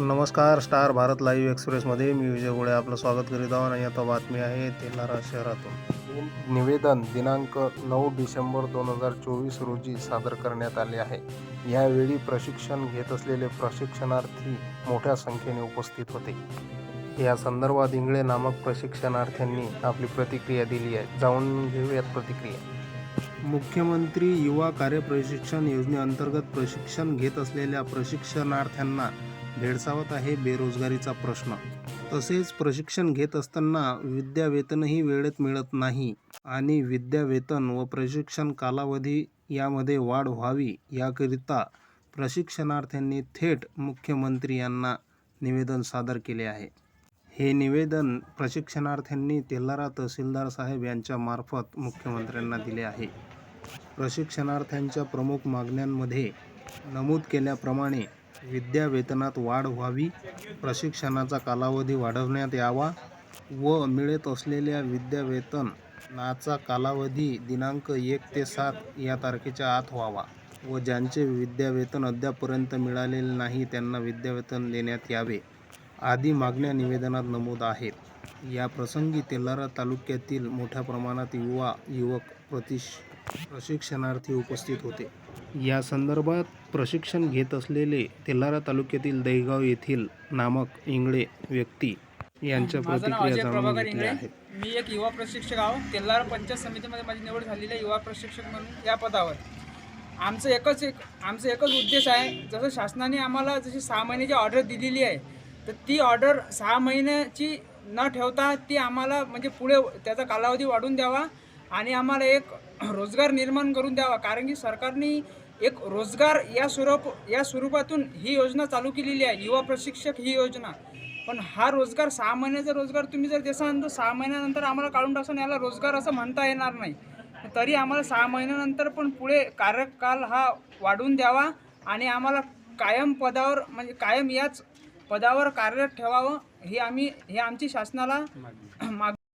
नमस्कार Star Bharat live एक्सप्रेसमध्ये मी विजय गोळे आपलं स्वागत करीत आहोत आणि आता बातमी आहे तेलारा शहरातून. निवेदन दिनांक नऊ डिसेंबर दोन हजार चोवीस रोजी सादर करण्यात आले आहे. यावेळी प्रशिक्षण घेत असलेले प्रशिक्षणार्थी मोठ्या संख्येने उपस्थित होते. या संदर्भात इंगळे नामक प्रशिक्षणार्थ्यांनी आपली प्रतिक्रिया दिली आहे. जाऊन घेऊयात प्रतिक्रिया. मुख्यमंत्री युवा कार्य प्रशिक्षण योजनेअंतर्गत प्रशिक्षण घेत असलेल्या प्रशिक्षणार्थ्यांना भेडसावत आहे बेरोजगारीचा प्रश्न. तसेच प्रशिक्षण घेत असताना विद्यावेतनही वेळेत मिळत नाही आणि विद्यावेतन व प्रशिक्षण कालावधी यामध्ये वाढ व्हावी याकरिता प्रशिक्षणार्थ्यांनी थेट मुख्यमंत्री यांना निवेदन सादर केले आहे. हे निवेदन प्रशिक्षणार्थ्यांनी तेलारा तहसीलदार साहेब यांच्या मार्फत मुख्यमंत्र्यांना दिले आहे. प्रशिक्षणार्थ्यांच्या प्रमुख मागण्यांमध्ये नमूद केल्याप्रमाणे विद्यावेतनात वाढ व्हावी प्रशिक्षणाचा कालावधी वाढवण्यात यावा व मिळत असलेल्या विद्यावेतनाचा कालावधी दिनांक एक ते सात या तारखेच्या आत व्हावा व ज्यांचे विद्यावेतन अद्यापपर्यंत मिळालेले नाही त्यांना विद्यावेतन देण्यात यावे आदी मागण्या निवेदनात नमूद आहेत. या प्रसंगी तेलारा तालुक्यातील मोठ्या प्रमाणात युवा युवक प्रतिश प्रशिक्षणार्थी उपस्थित होते. या संदर्भात प्रशिक्षण घेत असलेले तेलारा तालुक्यातील दहीगाव येथील नामक इंगळे व्यक्ती यांच्या माझं नाव प्रतिक्रिया जाणून प्रभाकर घेतल्या इंगळे. आहेत. मी एक युवा प्रशिक्षक आहो. तेल्लार पंचायत समितीमध्ये माझी निवड झालेली आहे युवा प्रशिक्षक म्हणून या पदावर. आमचं एकच एक आमचं एकच उद्देश आहे जसं शासनाने आम्हाला जशी सहा महिन्याची ऑर्डर दिलेली आहे तर ती ऑर्डर सहा महिन्याची न ठेवता ती आम्हाला म्हणजे पुढे त्याचा कालावधी वाढवून द्यावा. आणि आम्हाला एक रोजगार निर्माण करून द्यावा. कारण की सरकारने एक रोजगार या स्वरूप या स्वरूपातून ही योजना चालू केलेली आहे. युवा प्रशिक्षक ही योजना. पण हा रोजगार सहा महिन्याचा रोजगार तुम्ही जर देसाल तर सहा महिन्यानंतर आम्हाला काढून टाकसान याला रोजगार असं म्हणता येणार नाही. तरी आम्हाला सहा महिन्यानंतर पण पुढे कार्यकाल हा वाढवून द्यावा आणि आम्हाला कायम पदावर म्हणजे कायम याच पदावर कार्यरत ठेवावं ही आम्ही ही आमची शासनाला